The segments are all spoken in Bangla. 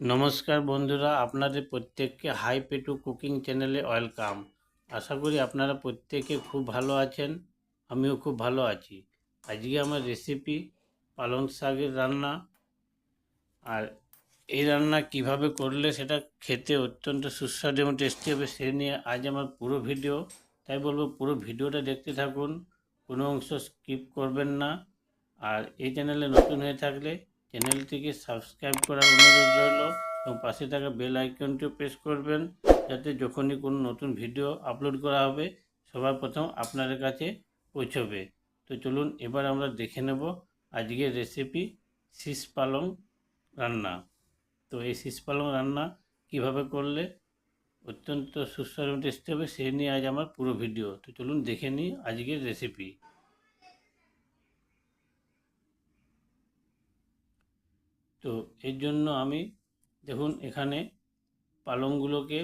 নমস্কার বন্ধুরা, আপনাদের প্রত্যেককে হাই পেটু কুকিং চ্যানেলে ওয়েলকাম আশা করি আপনারা প্রত্যেকে খুব ভালো আছেন, আমিও খুব ভালো আছি। আজকে আমার রেসিপি পালং শাকের রান্না। আর এই রান্না কীভাবে করলে সেটা খেতে অত্যন্ত সুস্বাদু এবং টেস্টি হবে সে নিয়ে আজ আমার পুরো ভিডিও তাই বলব পুরো ভিডিওটা দেখতে থাকুন, কোনো অংশ স্কিপ করবেন না। আর এই চ্যানেলে নতুন হয়ে থাকলে চ্যানেলটিকে সাবস্ক্রাইব করার অনুরোধ রইল এবং পাশে থাকা বেল আইকনটিও প্রেস করবেন যাতে যখনই কোনো নতুন ভিডিও আপলোড করা হবে, সবার প্রথম আপনাদের কাছে পৌঁছবে। তো চলুন এবার আমরা দেখে নেব আজকের রেসিপি শীষ পালং রান্না। তো এই শীষ পালং রান্না কীভাবে করলে অত্যন্ত সুস্বাদু টেস্টি হবে, সে নিয়ে আজ আমার পুরো ভিডিও। তো চলুন দেখে নিই আজকের রেসিপি তো এর জন্য আমি দেখুন এখানে পালংগুলোকে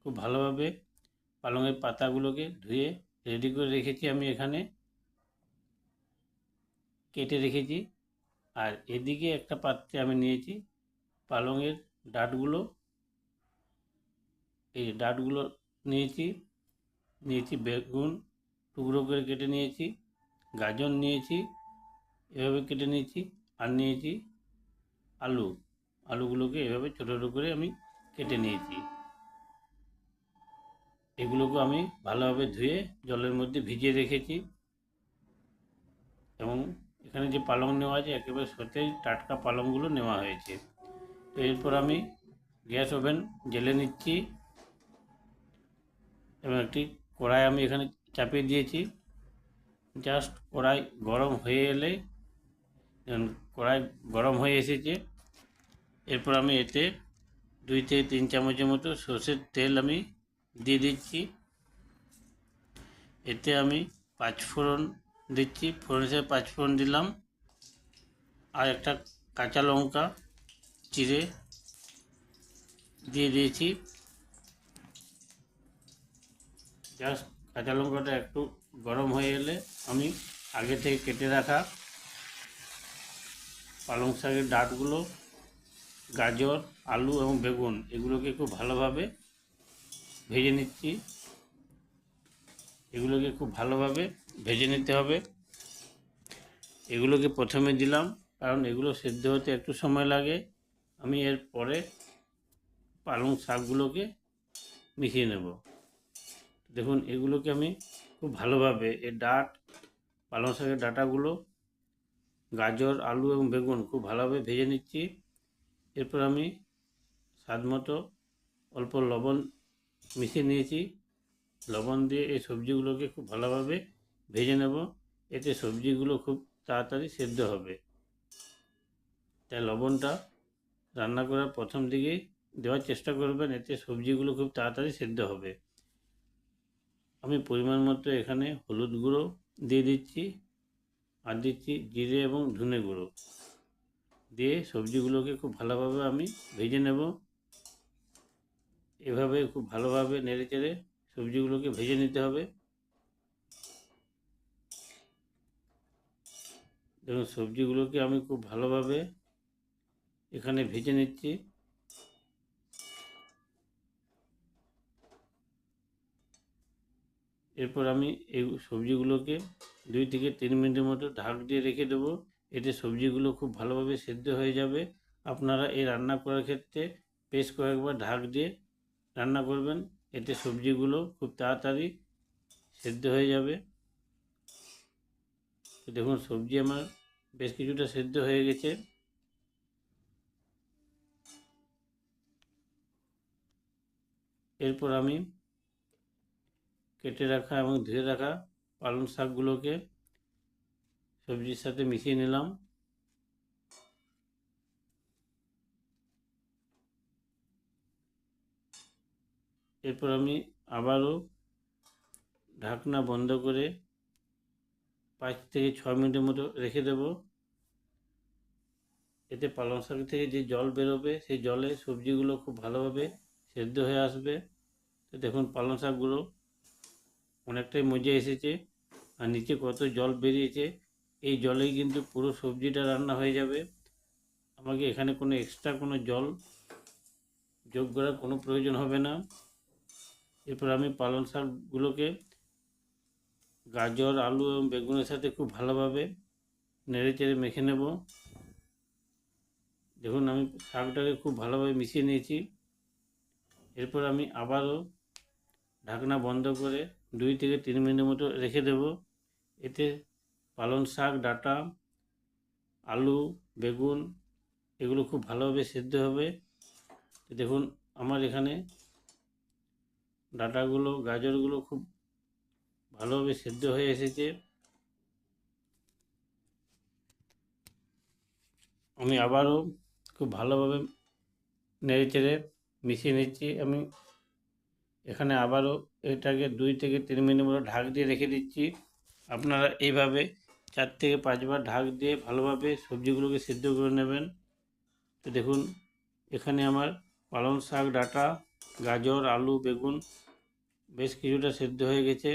খুব ভালোভাবে পালংয়ের পাতাগুলোকে ধুয়ে রেডি করে রেখেছি আমি এখানে। কেটে রেখেছি। আর এদিকে একটা পাত্রে আমি নিয়েছি পালংয়ের ডাটগুলো। এই ডাটগুলো নিয়েছি নিয়েছি বেগুন টুকরো করে কেটে নিয়েছি, গাজর নিয়েছি, এভাবে কেটে নিয়েছি আর নিয়েছি আলু, আলুগুলোকে এভাবে ছোটো ছোটো করে আমি কেটে নিয়েছি। এগুলোকে আমি ভালোভাবে ধুয়ে জলের মধ্যে ভিজিয়ে রেখেছি। এবং এখানে যে পালং নেওয়া আছে, একেবারে সতেজ টাটকা পালংগুলো নেওয়া হয়েছে। তো এরপর আমি গ্যাস ওভেন জেলে নিচ্ছি। এবং একটি কড়াই আমি এখানে চাপিয়ে দিয়েছি। জাস্ট কড়াই গরম হয়ে এলে কড়াই গরম হয়ে এসেছে। এরপর আমি এতে দুই থেকে তিন চামচের মতো সর্ষের তেল আমি দিয়ে দিচ্ছি। এতে আমি পাঁচ পাঁচফোড়ন দিচ্ছি। ফোড়ন হিসেবে পাঁচফোড়ন দিলাম। আর একটা কাঁচা লঙ্কা চিড়ে দিয়ে দিয়েছি। জাস্ট কাঁচা লঙ্কাটা একটু গরম হয়ে এলে আমি আগে থেকে কেটে রাখা পালং শাকের ডাঁটগুলো গাজর, আলু এবং বেগুন এগুলোকে খুব ভালোভাবে ভেজে নিচ্ছি। এগুলোকে খুব ভালোভাবে ভেজে নিতে হবে। এগুলোকে প্রথমে দিলাম, কারণ এগুলো সেদ্ধ হতে একটু সময় লাগে। আমি এর পরে পালং শাকগুলোকে মিশিয়ে নেব। দেখুন, এগুলোকে আমি খুব ভালোভাবে এর ডাট, পালং শাকের ডাটাগুলো, গাজর, আলু এবং বেগুন খুব ভালোভাবে ভেজে নিচ্ছি। এরপর আমি স্বাদ মতো অল্প লবণ মিশিয়ে নিয়েছি। লবণ দিয়ে এই সবজিগুলোকে খুব ভালোভাবে ভেজে নেব। এতে সবজিগুলো খুব তাড়াতাড়ি সেদ্ধ হবে। তাই লবণটা রান্না করার প্রথম দিকেই দেওয়ার চেষ্টা করবেন, এতে সবজিগুলো খুব তাড়াতাড়ি সেদ্ধ হবে। আমি পরিমাণ মতো এখানে হলুদ গুঁড়ো দিয়ে দিচ্ছি। আর দিচ্ছি জিরে এবং ধনে গুঁড়ো। দিয়ে সবজিগুলোকে খুব ভালোভাবে আমি ভেজে নেব। এভাবে খুব ভালোভাবে নেড়ে চেড়ে সবজিগুলোকে ভেজে নিতে হবে। দেখুন, সবজিগুলোকে আমি খুব ভালোভাবে এখানে ভেজে নিচ্ছি। এরপর আমি এই সবজিগুলোকে দুই থেকে তিন মিনিটের মতো ঢাক দিয়ে রেখে দেবো। এতে সবজিগুলো খুব ভালোভাবে সেদ্ধ হয়ে যাবে। আপনারা এই রান্না করার ক্ষেত্রে বেশ কয়েকবার ঢাক দিয়ে রান্না করবেন। এতে সবজিগুলো খুব তাড়াতাড়ি সেদ্ধ হয়ে যাবে। দেখুন, সবজি আমার বেশ কিছুটা সেদ্ধ হয়ে গেছে। এরপর আমি কেটে রাখা এবং ধুয়ে রাখা পালং শাকগুলোকে সবজির সাথে মিশিয়ে নিলাম। এরপর আমি আবারও ঢাকনা বন্ধ করে পাঁচ থেকে ছ মিনিটের মতো রেখে দেব। এতে পালং শাক থেকে যে জল বেরোবে, সেই জলে সবজিগুলো খুব ভালোভাবে সেদ্ধ হয়ে আসবে। তো দেখুন, পালং শাকগুলো অনেকটাই মজে এসেছে। আর নিচে কত জল বেরিয়েছে এই জলেই কিন্তু পুরো সবজিটা রান্না হয়ে যাবে। আমাকে এখানে কোনো এক্সট্রা কোনো জল যোগ করার কোনো প্রয়োজন হবে না। এরপর আমি পালং শাকগুলোকে গাজর, আলু এবং বেগুনের সাথে খুব ভালোভাবে নেড়ে চেড়ে মেখে নেব। দেখুন, আমি শাকটাকে খুব ভালোভাবে মিশিয়ে নিয়েছি। এরপর আমি আবারও ঢাকনা বন্ধ করে দুই থেকে তিন মিনিটের মতো রেখে দেব। এতে পালং শাক, ডাটা, আলু, বেগুন, এগুলো খুব ভালোভাবে সেদ্ধ হবে। দেখুন, আমার এখানে ডাটাগুলো, গাজরগুলো খুব ভালোভাবে সেদ্ধ হয়ে এসেছে। আমি আবারও খুব ভালোভাবে নেড়ে চেড়ে মিশিয়ে নিচ্ছি। আমি এখানে আবারও এটাকে দুই থেকে তিন মিনিট মতো ঢাক দিয়ে রেখে দিচ্ছি। আপনারা এইভাবে চার থেকে পাঁচবার ঢাক দিয়ে ভালোভাবে সবজিগুলোকে সিদ্ধ করে নেবেন। তো দেখুন, এখানে আমার পালং শাক, ডাঁটা, গাজর, আলু, বেগুন বেশ কিছুটা সেদ্ধ হয়ে গেছে।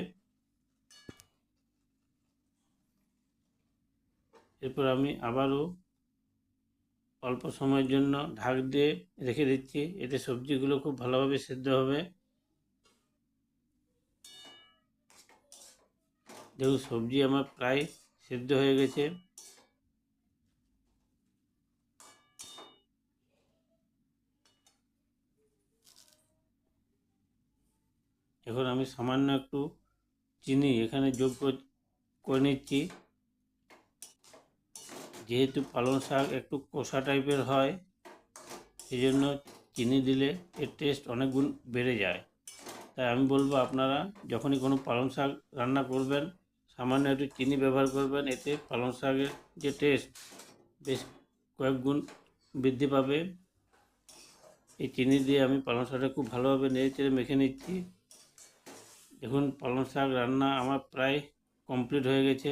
এরপর আমি আবারও অল্প সময়ের জন্য ঢাক দিয়ে রেখে দিচ্ছি। এতে সবজিগুলো খুব ভালোভাবে সেদ্ধ হবে। দেখুন, সবজি আমার প্রায় সেদ্ধ হয়ে গেছে। এখন আমি সামান্য একটু চিনি এখানে যোগ কর- নিচ্ছি। যেহেতু পালং শাক একটু কষা টাইপের হয় সেই জন্য চিনি দিলে এর টেস্ট অনেক গুণ বেড়ে যায়। তাই আমি বলব আপনারা যখনই কোনো পালং শাক রান্না করবেন সামান্য একটু চিনি ব্যবহার করবেন, এতে পালং শাকের যে টেস্ট বেশ কয়েক গুণ বৃদ্ধি পাবে। এই চিনি দিয়ে আমি পালং শাকটা খুব ভালোভাবে নেড়ে চেড়ে মেখে নিচ্ছি। দেখুন, পালং শাক রান্না আমার প্রায় কমপ্লিট হয়ে গেছে।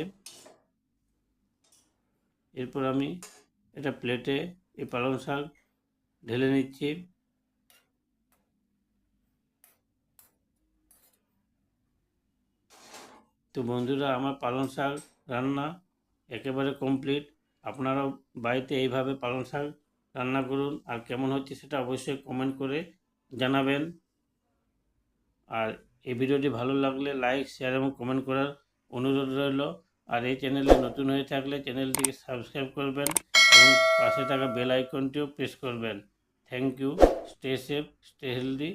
এরপর আমি এটা প্লেটে এই পালং শাক ঢেলে নিচ্ছি। তো বন্ধুরা, আমার পালং শাক রান্না একেবারে কমপ্লিট আপনারাও বাড়িতে এইভাবে পালং শাক রান্না করুন, আর কেমন হচ্ছে সেটা অবশ্যই কমেন্ট করে জানাবেন। আর এই ভিডিওটি ভালো লাগলে লাইক শেয়ার এবং কমেন্ট করার অনুরোধ রইল। আর এই চ্যানেলে নতুন হয়ে থাকলে চ্যানেলটিকে সাবস্ক্রাইব করবেন এবং পাশে থাকা বেল আইকনটিও প্রেস করবেন। Thank you stay safe stay healthy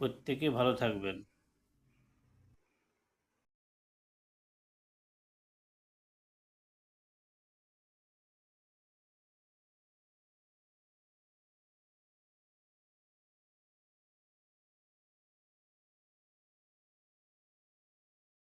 প্রত্যেকে ভালো থাকবেন।